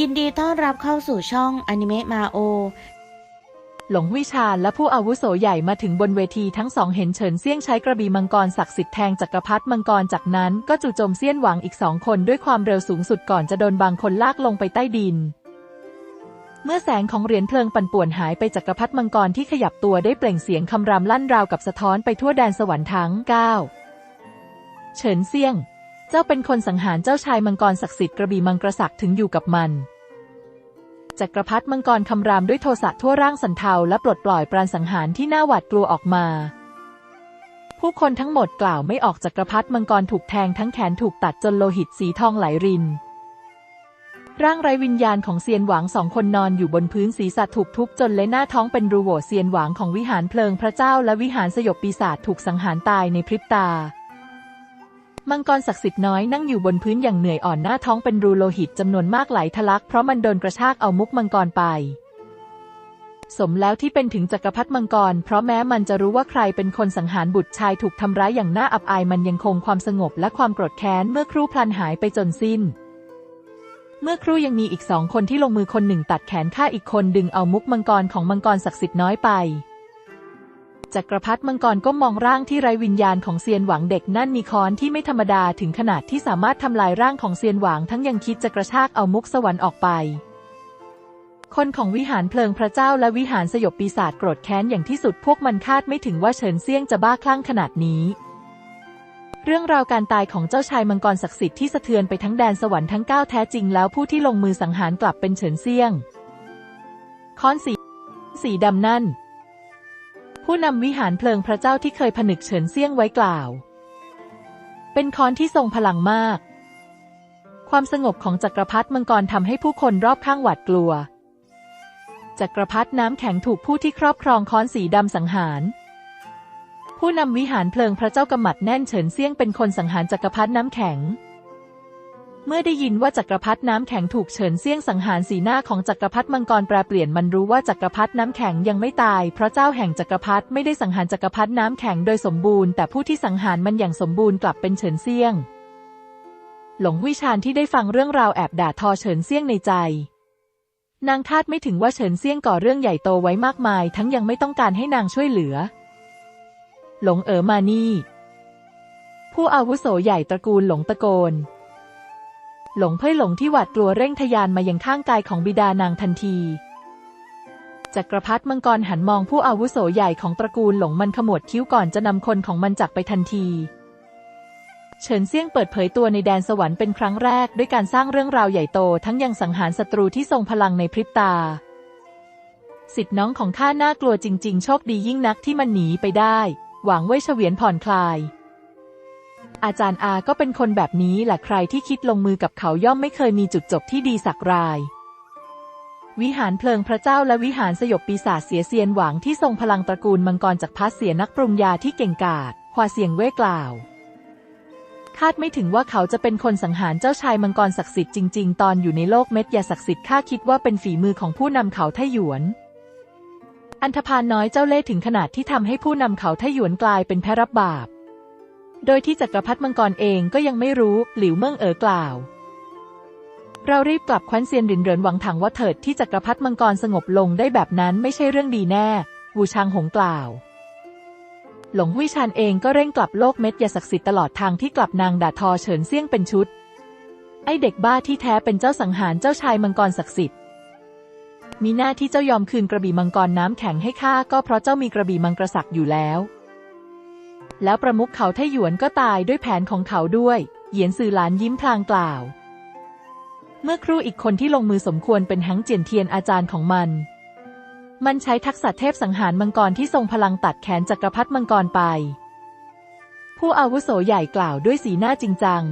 ยินดีต้อนรับเข้าสู่ช่องอนิเมะมาโอ หลงวิชาและผู้อาวุโสใหญ่มาถึงบนเวทีทั้งสองเห็นเฉินเซี่ยงใช้กระบี่มังกรศักดิ์สิทธิ์แทงจักรพรรดิมังกรจากนั้นก็จู่โจมเซี่ยนหวังอีกสองคนด้วยความเร็วสูงสุดก่อนจะโดนบางคนลากลงไปใต้ดิน เมื่อแสงของเหรียญเพลิงปั่นป่วนหายไปจักรพรรดิมังกรที่ขยับตัวได้เปล่งเสียงคำรามลั่นราวกับสะท้อนไปทั่วแดนสวรรค์ทั้งเก้าเฉินเซี่ยง เจ้าเป็นคนสังหารเจ้าชายมังกรศักดิ์สิทธิ์กระบี่มังกรศักดิ์ถึงอยู่กับมันจักรพรรดิมังกรคำรามด้วยโทสะทั่วร่างสันเทาและปลดปล่อยปราณสังหารที่น่าหวาดกลัวออกมา ผู้คนทั้งหมดกล่าวไม่ออกจักรพรรดิมังกรถูกแทงทั้งแขนถูกตัดจนโลหิตสีทองไหลริน ร่างไร้วิญญาณของเซียนหวางสองคนนอนอยู่บนพื้นศีรษะถูกทุบจนเละหน้าท้องเป็นรูโหว่เซียนหวางของวิหารเพลิงพระเจ้าและวิหารสยบปีศาจถูกสังหารตายในพริบตา มังกรศักดิ์สิทธิ์น้อยนั่งอยู่บนพื้นอย่างเหนื่อยอ่อนหน้าท้องเป็นรูโลหิตจำนวนมากไหลทะลักเพราะมันโดนกระชากเอามุกมังกรไป สมแล้วที่เป็นถึงจักรพรรดิมังกร เพราะแม้มันจะรู้ว่าใครเป็นคนสังหารบุตรชายถูกทำร้ายอย่างน่าอับอายมันยังคงความสงบและความโกรธแค้นเมื่อครู่พลันหายไปจนสิ้น เมื่อครู่ยังมีอีกสองคนที่ลงมือคนหนึ่งตัดแขนฆ่าอีกคนดึงเอามุกมังกรของมังกรศักดิ์สิทธิ์น้อยไป จักรพรรดิมังกรก็มองร่างที่ไร้วิญญาณของเซียนหวังเด็กนั่นมีค้อนที่ไม่ธรรมดาถึงขนาดที่สามารถทำลายร่างของเซียนหวังทั้งยังคิดจะกระชากเอามุกสวรรค์ออกไป คนของวิหารเพลิงพระเจ้าและวิหารสยบปีศาจโกรธแค้นอย่างที่สุดพวกมันคาดไม่ถึงว่าเฉินเซียงจะบ้าคลั่งขนาดนี้เรื่องราวการตายของเจ้าชายมังกรศักดิ์สิทธิ์ที่สะเทือนไปทั้งแดนสวรรค์ทั้งเก้าแท้จริงแล้วผู้ที่ลงมือสังหารกลับเป็นเฉินเซียง ค้อนสี สีดำนั่น ผู้นำวิหารเพลิงพระเจ้าที่เคยผนึกเฉินเซี่ยงไว้กล่าว เป็นค้อนที่ทรงพลังมาก ความสงบของจักรพรรดิมังกรทำให้ผู้คนรอบข้างหวาดกลัว จักรพรรดิน้ำแข็งถูกผู้ที่ครอบครองค้อนสีดำสังหาร ผู้นำวิหารเพลิงพระเจ้ากำมัดแน่นเฉินเซี่ยงเป็นคนสังหารจักรพรรดิน้ำแข็ง เมื่อได้ยินว่าจักรพรรดิน้ำแข็งถูกเฉินเซี่ยงสังหารสีหน้าของจักรพรรดิมังกรแปรเปลี่ยนมันรู้ว่าจักรพรรดิน้ำแข็งยังไม่ตาย เพราะเจ้าแห่งจักรพรรดิไม่ได้สังหารจักรพรรดิน้ำแข็งโดยสมบูรณ์แต่ผู้ที่สังหารมันอย่างสมบูรณ์กลับเป็นเฉินเซี่ยง หลงวิชาญที่ได้ฟังเรื่องราวแอบด่าทอเฉินเซี่ยงในใจ นางคาดไม่ถึงว่าเฉินเซี่ยงก่อเรื่องใหญ่โตไว้มากมาย ทั้งยังไม่ต้องการให้นางช่วยเหลือ หลงเอ๋อมานี่ ผู้อาวุโสใหญ่ตระกูลหลงตะโกน หลงเพ่ยหลงที่หวาดกลัวเร่งทยานมายังข้างกายของบิดานางทันทีจักรพรรดิมังกรหันมองผู้อาวุโสใหญ่ของตระกูลหลงมันขมวดคิ้วก่อนจะนำคนของมันจักไปทันที เฉินเซี่ยงเปิดเผยตัวในแดนสวรรค์เป็นครั้งแรกด้วยการสร้างเรื่องราวใหญ่โตทั้งยังสังหารศัตรูที่ทรงพลังในพริบตา สิทธิ์น้องของข้าน่ากลัวจริง ๆ โชคดียิ่งนักที่มันหนีไปได้ หวังไว้เฉวียนผ่อนคลาย อาจารย์อาก็เป็นคนแบบนี้แหละใครที่คิดลงมือกับเขาย่อมไม่เคยมีจุดจบที่ดีสักราย วิหารเพลิงพระเจ้าและวิหารสยบปีศาจเสียเซียนหวังที่ทรงพลังตระกูลมังกรจากพัสเสียนักปรุงยาที่เก่งกาจควาเสียงเว่กล่าว คาดไม่ถึงว่าเขาจะเป็นคนสังหารเจ้าชายมังกรศักดิ์สิทธิ์จริงๆ ตอนอยู่ในโลกเม็ดยาศักดิ์สิทธิ์ข้าคิดว่าเป็นฝีมือของผู้นำเขาไทหยวนอันธพาลน้อยเจ้าเล่ห์ถึงขนาดที่ทำให้ผู้นำเขาไทหยวนกลายเป็นแพรับบาป โดยที่จักรพรรดิมังกรเองก็ยังไม่รู้หลิวเมิ่งเอ๋อกล่าว เรารีบกลับคว้นเซียนหรินเหรินหวังถังว่าเถิดที่จักรพรรดิมังกรสงบลงได้แบบนั้นไม่ใช่เรื่องดีแน่วูชางหงกล่าว หลงหุยชานเองก็เร่งกลับโลกเม็ดยาศักดิ์สิทธิ์ตลอดทางที่กลับนางด่าทอเฉินเซี่ยงเป็นชุด ไอเด็กบ้าที่แท้เป็นเจ้าสังหารเจ้าชายมังกรศักดิ์สิทธิ์มีหน้าที่เจ้ายอมคืนกระบี่มังกรน้ำแข็งให้ข้าก็เพราะเจ้ามีกระบี่มังกรศักดิ์อยู่แล้ว แล้วประมุขเขาไทหยวนก็ตายด้วยแผนของเขาด้วย เหยียนสื่อหลานยิ้มพลางกล่าว เมื่อครูอีกคนที่ลงมือสมควรเป็นหังเจียนเทียนอาจารย์ของมัน มันใช้ทักษะเทพสังหารมังกรที่ทรงพลังตัดแขนจักรพรรดิมังกรไป ผู้อาวุโสใหญ่กล่าวด้วยสีหน้าจริงจัง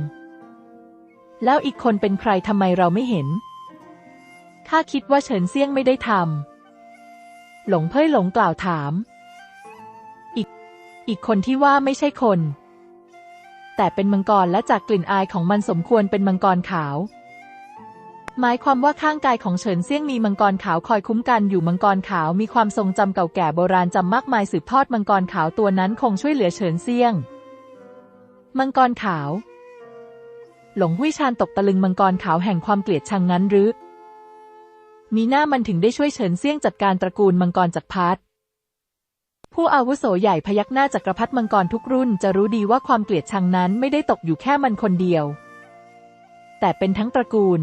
แล้วอีกคนเป็นใครทำไมเราไม่เห็น ข้าคิดว่าเฉินเซี่ยงไม่ได้ทำหลงเพ่ยหลงกล่าวถาม อีกคนที่ว่าไม่ใช่คน แต่เป็นมังกรและจากกลิ่นอายของมันสมควรเป็นมังกรขาว หมายความว่าข้างกายของเฉินเซี่ยงมีมังกรขาวคอยคุ้มกันอยู่มังกรขาวมีความทรงจำเก่าแก่โบราณจำมากมายสืบทอดมังกรขาวตัวนั้นคงช่วยเหลือเฉินเซี่ยง มังกรขาว หลงหุยชานตกตะลึงมังกรขาวแห่งความเกลียดชังนั้นหรือมีหน้ามันถึงได้ช่วยเฉินเซี่ยงจัดการตระกูลมังกรจักรพรรดิ ผู้อาวุโสใหญ่พยักหน้าจักรพรรดิมังกรทุกรุ่นจะรู้ดีว่าความเกลียดชังนั้นไม่ได้ตกอยู่แค่มันคนเดียว แต่เป็นทั้งตระกูล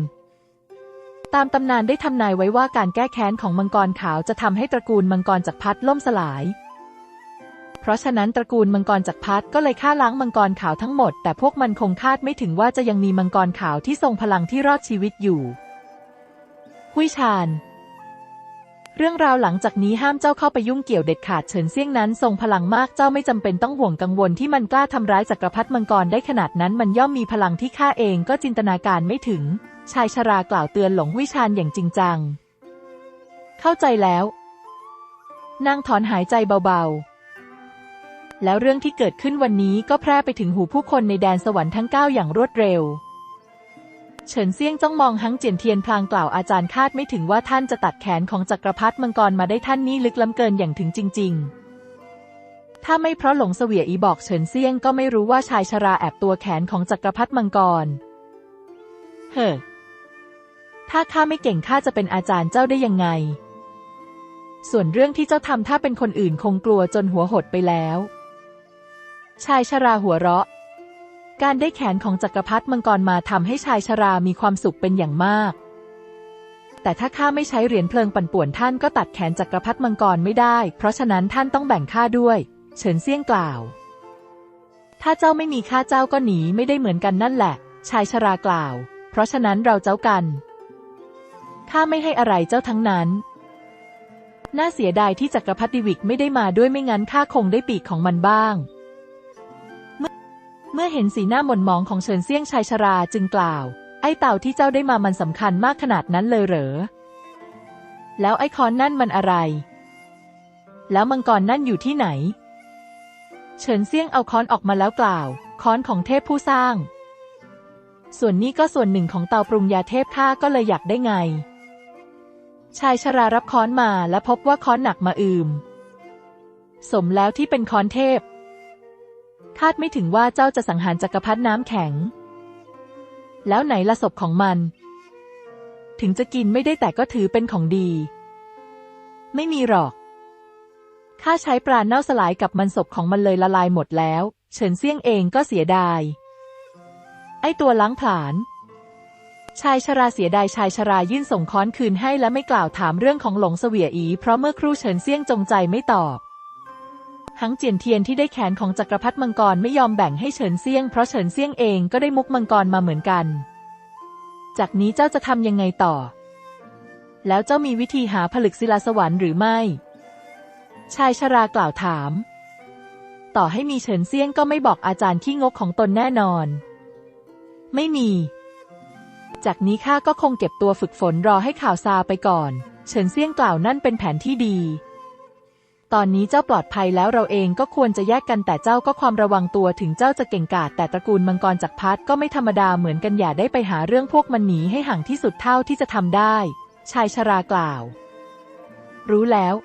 ตามตำนานได้ทำนายไว้ว่าการแก้แค้นของมังกรขาวจะทำให้ตระกูลมังกรจักรพรรดิล่มสลาย เพราะฉะนั้นตระกูลมังกรจักรพรรดิก็เลยฆ่าล้างมังกรขาวทั้งหมด แต่พวกมันคงคาดไม่ถึงว่าจะยังมีมังกรขาวที่ทรงพลังที่รอดชีวิตอยู่ หุยชาน เรื่องราวหลังจากนี้ห้ามเจ้าเข้าไปยุ่งเกี่ยวเด็ดขาดเฉินเซี่ยงนั้นทรงพลังมากเจ้าไม่จำเป็นต้องห่วงกังวลที่มันกล้าทำร้ายจักรพรรดิมังกรได้ขนาดนั้นมันย่อมมีพลังที่ข้าเองก็จินตนาการไม่ถึง ชายชรากล่าวเตือนหลงหุยชานอย่างจริงจัง เข้าใจแล้วนางถอนหายใจเบาๆ แล้วเรื่องที่เกิดขึ้นวันนี้ก็แพร่ไปถึงหูผู้คนในแดนสวรรค์ทั้งเก้าอย่างรวดเร็ว เฉินเซี่ยงจ้องมองฮังเจียนเทียนพลางกล่าวอาจารย์คาดไม่ถึงว่าท่านจะตัดแขนของจักรพรรดิมังกรมาได้ท่านนี่ลึกล้ำเกินอย่างถึงจริง ๆ ถ้าไม่เพราะหลงเสวียอีบอกเฉินเซี่ยงก็ไม่รู้ว่าชายชราแอบตัวแขนของจักรพรรดิมังกร เฮ้อ ถ้าข้าไม่เก่งข้าจะเป็นอาจารย์เจ้าได้ยังไง ส่วนเรื่องที่เจ้าทำถ้าเป็นคนอื่นคงกลัวจนหัวหดไปแล้ว ชายชราหัวเราะ การได้แขนของจักรพรรดิมังกรมาทำให้ชายชรามีความสุขเป็นอย่างมาก แต่ถ้าข้าไม่ใช้เหรียญเพลิงปั่นป่วนท่านก็ตัดแขนจักรพรรดิมังกรไม่ได้ เพราะฉะนั้นท่านต้องแบ่งข้าด้วย เฉินเซี่ยงกล่าว ถ้าเจ้าไม่มีข้าเจ้าก็หนีไม่ได้เหมือนกันนั่นแหละ ชายชรากล่าว เพราะฉะนั้นเราเจ้ากัน ข้าไม่ให้อะไรเจ้าทั้งนั้น น่าเสียดายที่จักรพรรดิวิกไม่ได้มาด้วยไม่งั้นข้าคงได้ปีกของมันบ้าง เมื่อเห็นสีหน้าหม่นหมองของเฉินเซี่ยงชายชราจึงกล่าว ไอ้เต่าที่เจ้าได้มามันสำคัญมากขนาดนั้นเลยเหรอ แล้วไอ้คอนนั่นมันอะไร แล้วมังกรนั่นอยู่ที่ไหน เฉินเซี่ยงเอาค้อนออกมาแล้วกล่าว ค้อนของเทพผู้สร้าง ส่วนนี้ก็ส่วนหนึ่งของเตาปรุงยาเทพข้าก็เลยอยากได้ไง ชายชรารับค้อนมาและพบว่าค้อนหนักมาอืม สมแล้วที่เป็นค้อนเทพ คาดไม่ถึงว่าเจ้าจะสังหารจักรพรรดิน้ำแข็ง แล้วไหนละศพของมัน ถึงจะกินไม่ได้แต่ก็ถือเป็นของดี ไม่มีหรอก ข้าใช้ปราณเน่าสลายกับมันศพของมันเลยละลายหมดแล้ว เฉินเซี่ยงเองก็เสียดาย ไอตัวล้างผลาญชายชราเสียดายชายชรายื่นส่งค้อนคืนให้และไม่กล่าวถามเรื่องของหลงเสวียอี เพราะเมื่อครู่เฉินเซี่ยงจงใจไม่ตอบ หังเจียนเทียนที่ได้แขนของจักรพรรดิมังกรไม่ยอมแบ่งให้เฉินเซียงเพราะเฉินเซียงเองก็ได้มุกมังกรมาเหมือนกัน จากนี้เจ้าจะทำยังไงต่อ แล้วเจ้ามีวิธีหาผลึกศิลาสวรรค์หรือไม่ ชายชรากล่าวถาม ต่อให้มีเฉินเซียงก็ไม่บอกอาจารย์ที่งกของตนแน่นอน ไม่มี จากนี้ข้าก็คงเก็บตัวฝึกฝนรอให้ข่าวซาไปก่อน เฉินเซียงกล่าวนั่นเป็นแผนที่ดี ตอนนี้เจ้าปลอดภัยแล้วเราเองก็ควรจะแยกกันแต่เจ้าก็ความระวังตัวถึงเจ้าจะเก่งกาจแต่ตระกูลมังกรจักรพรรดิก็ไม่ธรรมดาเหมือนกันอย่าได้ไปหาเรื่องพวกมันหนีให้ห่างที่สุดเท่าที่จะทำได้ ชายชรากล่าว รู้แล้ว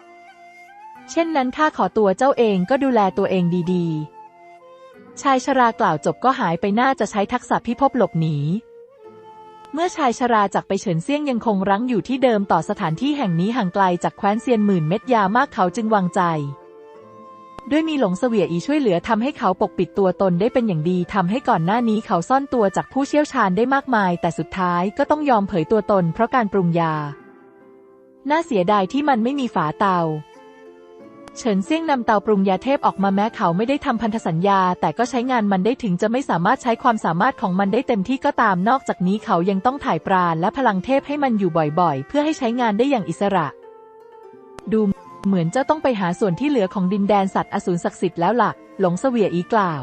เช่นนั้นข้าขอตัวเจ้าเองก็ดูแลตัวเองดีๆ ชายชรากล่าวจบก็หายไปน่าจะใช้ทักษะพิภพหลบหนี เมื่อชายชราจากไปเฉินเซี่ยงยังคงรั้งอยู่ที่เดิมต่อสถานที่แห่งนี้ห่างไกลจากแคว้นเซียนหมื่นเม็ดยามากเขาจึงวางใจ ด้วยมีหลงเสวียอีช่วยเหลือทำให้เขาปกปิดตัวตนได้เป็นอย่างดีทำให้ก่อนหน้านี้เขาซ่อนตัวจากผู้เชี่ยวชาญได้มากมาย แต่สุดท้ายก็ต้องยอมเผยตัวตนเพราะการปรุงยา น่าเสียดายที่มันไม่มีฝาเตา เฉินเซี่ยงนำเตาปรุงยาเทพออกมาแม้เขาไม่ได้ทำพันธสัญญา แต่ก็ใช้งานมันได้ถึงจะไม่สามารถใช้ความสามารถของมันได้เต็มที่ก็ตามนอกจากนี้เขายังต้องถ่ายปราณและพลังเทพให้มันอยู่บ่อยๆ เพื่อให้ใช้งานได้อย่างอิสระ ดูเหมือนจ้าต้องไปหาส่วนที่เหลือของดินแดนสัตว์อสูรศักดิ์สิทธิ์แล้วล่ะ หลงเสวียอีกล่าว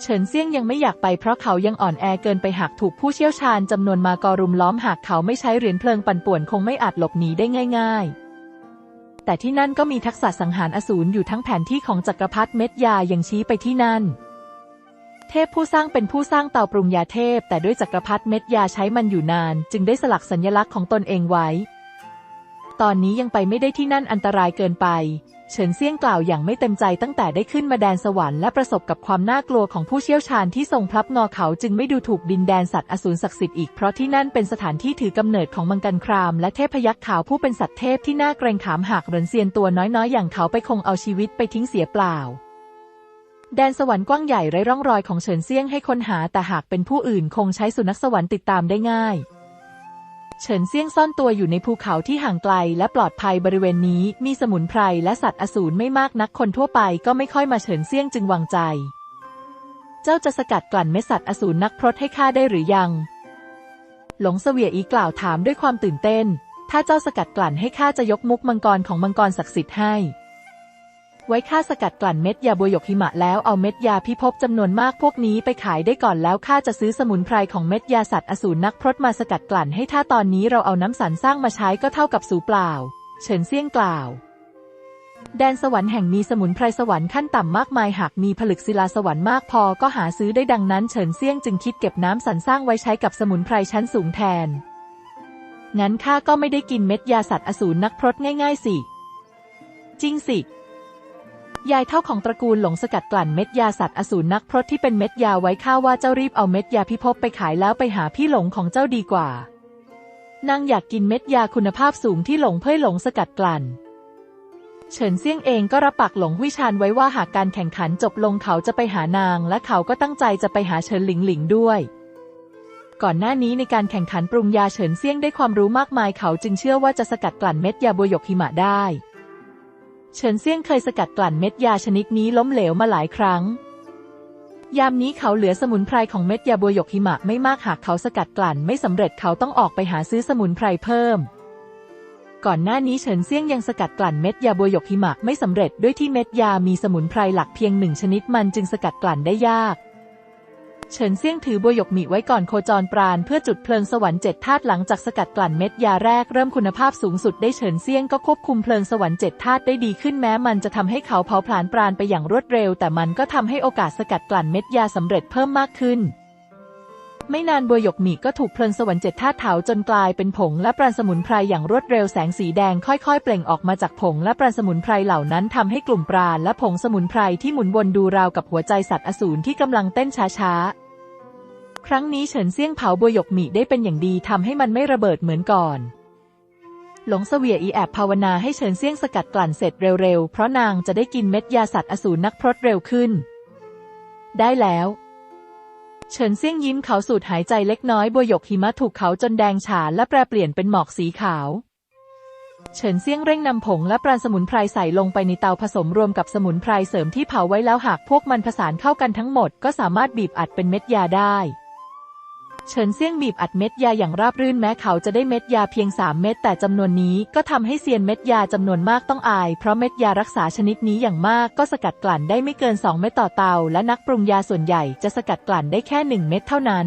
เฉินเซี่ยงยังไม่อยากไปเพราะเขายังอ่อนแอเกินไปหากถูกผู้เชี่ยวชาญจำนวนมากรุมล้อมหากเขาไม่ใช้เหรียญเพลิงปั่นป่วนคงไม่อาจหลบหนีได้ง่าย ๆ แต่ที่นั่นก็มีทักษะสังหารอสูรอยู่ทั้งแผนที่ของจักรพรรดิเม็ดยายังชี้ไปที่นั่น เทพผู้สร้างเป็นผู้สร้างเตาปรุงยาเทพ แต่ด้วยจักรพรรดิเม็ดยาใช้มันอยู่นาน จึงได้สลักสัญลักษณ์ของตนเองไว้ ตอนนี้ยังไปไม่ได้ที่นั่นอันตรายเกินไป เฉินเซี่ยงกล่าวอย่างไม่เต็มใจตั้งแต่ได้ขึ้นมาแดนสวรรค์และประสบกับความน่ากลัวของผู้เชี่ยวชาญที่ทรงพลับงอเขาจึงไม่ดูถูกดินแดนสัตว์อสูรศักดิ์สิทธิ์อีกเพราะที่นั่นเป็นสถานที่ถือกำเนิดของมังกรครามและเทพยักษ์ขาวผู้เป็นสัตว์เทพที่น่าเกรงขามหากเหรินเซียนตัวน้อยๆ อย่างเขาไปคงเอาชีวิตไปทิ้งเสียเปล่า แดนสวรรค์กว้างใหญ่ไร้ร่องรอยของเฉินเซี่ยงให้ค้นหาแต่หากเป็นผู้อื่นคงใช้สุนัขสวรรค์ติดตามได้ง่าย เฉินเซี่ยงซ่อนตัวอยู่ในภูเขาที่ห่างไกลและปลอดภัยบริเวณนี้มีสมุนไพรและสัตว์อสูรไม่มากนักคนทั่วไปก็ไม่ค่อยมาเฉินเซี่ยงจึงวางใจ เจ้าจะสกัดกลั่นเม็ดสัตว์อสูรนักพรตให้ข้าได้หรือยัง หลงเสวียอีกล่าวถามด้วยความตื่นเต้น ถ้าเจ้าสกัดกลั่นให้ข้าจะยกมุกมังกรของมังกรศักดิ์สิทธิ์ให้ ไว้ข้าสกัดกลั่นเม็ดยาบัวหยกหิมะแล้วเอาเม็ดยาพิภพจำนวนมากพวกนี้ไปขายได้ก่อนแล้วข้าจะซื้อสมุนไพรของเม็ดยาสัตว์อสูรนักพรตมาสกัดกลั่นให้ถ้าตอนนี้เราเอาน้ำสันสร้างมาใช้ก็เท่ากับสูเปล่า เฉินเซี่ยงกล่าว แดนสวรรค์แห่งมีสมุนไพรสวรรค์ขั้นต่ำมากมายหากมีผลึกศิลาสวรรค์มากพอก็หาซื้อได้ดังนั้นเฉินเซี่ยงจึงคิดเก็บน้ำสันสร้างไว้ใช้กับสมุนไพรชั้นสูงแทน งั้นข้าก็ไม่ได้กินเม็ดยาสัตว์อสูรนักพรตง่าย ๆ สิ จริงสิ ยายเท่าของตระกูลหลงสกัดกลั่นเม็ดยาสัตว์อสูรนักพรตที่เป็นเม็ดยาไว้ข้าว่าเจ้ารีบเอาเม็ดยาพิภพไปขายแล้วไปหาพี่หลงของเจ้าดีกว่านางอยากกินเม็ดยาคุณภาพสูงที่หลงเพ่ยหลงสกัดกลั่น เฉินเซี่ยงเองก็รับปากหลงวิชานไว้ว่าหากการแข่งขันจบลงเขาจะไปหานาง และเขาก็ตั้งใจจะไปหาเฉินหลิงหลิงด้วยก่อนหน้านี้ในการแข่งขันปรุงยาเฉินเซี่ยงได้ความรู้มากมายเขาจึงเชื่อว่าจะสกัดกลั่นเม็ดยาบัวหยกหิมะได้ เฉินเซี่ยงเคยสกัดกลั่นเม็ดยาชนิดนี้ล้มเหลวมาหลายครั้ง ยามนี้เขาเหลือสมุนไพรของเม็ดยาบัวหยกหิมะไม่มากหากเขาสกัดกลั่นไม่สำเร็จเขาต้องออกไปหาซื้อสมุนไพรเพิ่ม ก่อนหน้านี้เฉินเซี่ยงยังสกัดกลั่นเม็ดยาบัวหยกหิมะไม่สำเร็จด้วยที่เม็ดยามีสมุนไพรหลักเพียงหนึ่งชนิดมันจึงสกัดกลั่นได้ยาก เฉินเซี่ยงถือบัวหยกหมี่ไว้ก่อนโคจรปราณเพื่อจุดเพลิงสวรรค์เจ็ดธาตุหลังจากสกัดกลั่นเม็ดยาแรกเริ่มคุณภาพสูงสุดได้เฉินเซี่ยงก็ควบคุมเพลิงสวรรค์เจ็ดธาตุได้ดีขึ้นแม้มันจะทำให้เขาเผาผลาญปราณไปอย่างรวดเร็ว แต่มันก็ทำให้โอกาสสกัดกลั่นเม็ดยาสำเร็จเพิ่มมากขึ้นไม่นานบัวหยกหมี่ก็ถูกเพลิงสวรรค์เจ็ดธาตุเผาจนกลายเป็นผงและปราณสมุนไพรอย่างรวดเร็วแสงสีแดงค่อยๆ เปล่งออกมาจากผงและปราณสมุนไพรเหล่านั้นทำให้กลุ่มปราณและผงสมุนไพรที่หมุนวนดูราวกับหัวใจสัตว์อสูรที่กำลังเต้นช้าๆ ครั้งนี้เฉินเซี่ยงเผาบัวหยกหมี่ได้เป็นอย่างดีทำให้มันไม่ระเบิดเหมือนก่อน หลงเสวียอีแอบภาวนาให้เฉินเซี่ยงสกัดกลั่นเสร็จเร็วๆ เพราะนางจะได้กินเม็ดยาสัตว์อสูรนักพรตเร็วขึ้น ได้แล้ว เฉินเซี่ยงยิ้มเขาสูดหายใจเล็กน้อยบัวหยกหิมะถูกเขาจนแดงฉานและแปรเปลี่ยนเป็นหมอกสีขาวเฉินเซี่ยงเร่งนำผงและปราณสมุนไพรใส่ลงไปในเตาผสมรวมกับสมุนไพรเสริมที่เผาไว้แล้วหากพวกมันผสานเข้ากันทั้งหมดก็สามารถบีบอัดเป็นเม็ดยาได้ เฉินเซี่ยงบีบอัดเม็ดยาอย่างราบรื่นแม้เขาจะได้เม็ดยาเพียง 3 เม็ดแต่จำนวนนี้ก็ทำให้เซียนเม็ดยาจำนวนมากต้องอาย เพราะเม็ดยารักษาชนิดนี้อย่างมากก็สกัดกลั่นได้ไม่เกิน 2 เม็ดต่อเตา และนักปรุงยาส่วนใหญ่จะสกัดกลั่นได้แค่ 1 เม็ดเท่านั้น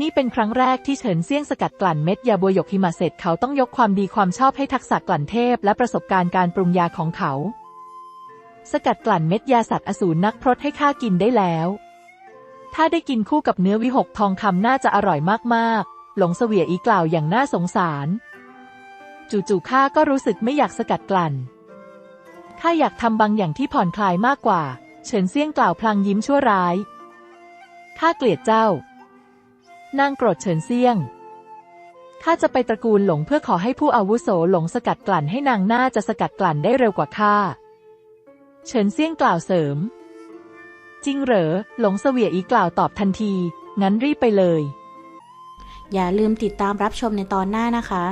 นี่เป็นครั้งแรกที่เฉินเซี่ยงสกัดกลั่นเม็ดยาบัวหยกหิมะเสร็จเขาต้องยกความดีความชอบให้ทักษะกลั่นเทพ และประสบการณ์การปรุงยาของเขา สกัดกลั่นเม็ดยาสัตว์อสูรนักพรตให้ข้ากินได้แล้ว ถ้าได้กินคู่กับเนื้อวิหกทองคำน่าจะอร่อยมากๆ หลงเสวียอีกล่าวอย่างน่าสงสาร จู่ๆข้าก็รู้สึกไม่อยากสกัดกลั่น ข้าอยากทำบางอย่างที่ผ่อนคลายมากกว่า เฉินเซี่ยงกล่าวพลางยิ้มชั่วร้าย ข้าเกลียดเจ้า นางโกรธเฉินเซี่ยง ข้าจะไปตระกูลหลงเพื่อขอให้ผู้อาวุโสหลงสกัดกลั่นให้นางน่าจะสกัดกลั่นได้เร็วกว่าข้า เฉินเซี่ยงกล่าวเสริม จริงเหรอ หลงเสวียอีกล่าวตอบทันที งั้นรีบไปเลย อย่าลืมติดตามรับชมในตอนหน้านะคะ